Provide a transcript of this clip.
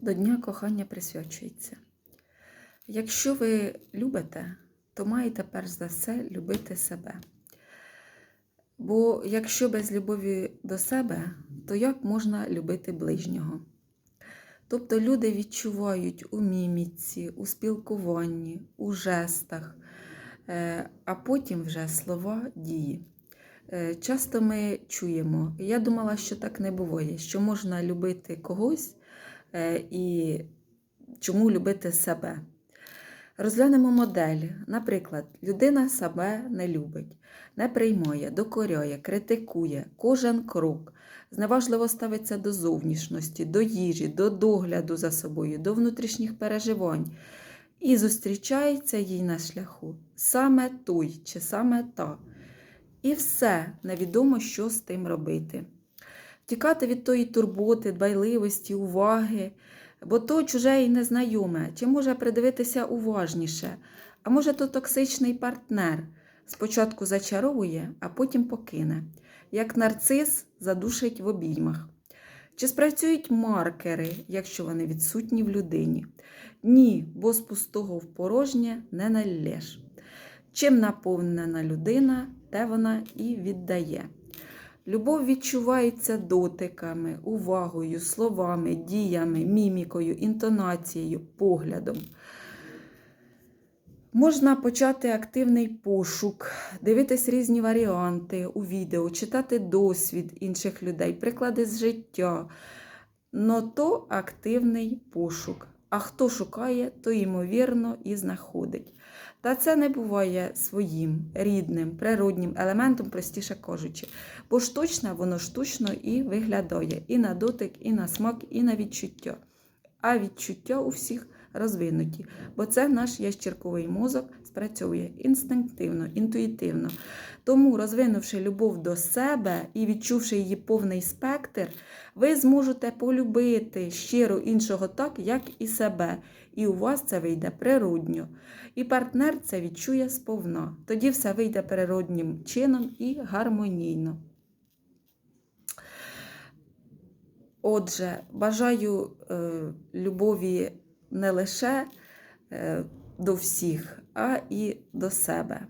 до Дня кохання присвячується. Якщо ви любите, то маєте перш за все любити себе. Бо якщо без любові до себе, то як можна любити ближнього? Тобто люди відчувають у міміці, у спілкуванні, у жестах, е, а потім вже слова дії. Е, Часто ми чуємо, я думала, що так не буває, що можна любити когось і чому любити себе. Розглянемо модель. Наприклад, людина себе не любить, не приймає, докоряє, критикує кожен крок, зневажливо ставиться до зовнішності, до їжі, до догляду за собою, до внутрішніх переживань. І зустрічається їй на шляху саме той чи саме та. І все невідомо, що з тим робити. Тікати від тої турботи, дбайливості, уваги, бо то чуже і незнайоме, чи може придивитися уважніше, а може, то токсичний партнер спочатку зачаровує, а потім покине, як нарцис задушить в обіймах. Чи спрацюють маркери, якщо вони відсутні в людині? Ні, бо з пустого в порожнє не наллєш. Чим наповнена людина, те вона і віддає. Любов відчувається дотиками, увагою, словами, діями, мімікою, інтонацією, поглядом. Можна почати активний пошук, дивитись різні варіанти у відео, читати досвід інших людей, приклади з життя. Но то активний пошук. А хто шукає, то ймовірно і знаходить. Та це не буває своїм рідним, природнім елементом, простіше кажучи. Бо штучне воно штучно і виглядає і на дотик, і на смак, і на відчуття. А відчуття у всіх розвинуті, бо це наш ящірковий мозок спрацьовує інстинктивно, інтуїтивно. Тому, розвинувши любов до себе і відчувши її повний спектр, ви зможете полюбити щиро іншого так, як і себе. І у вас це вийде природньо. І партнер це відчує сповна. Тоді все вийде природнім чином і гармонійно. Отже, бажаю е, любові не лише е, до всіх, а і до себе.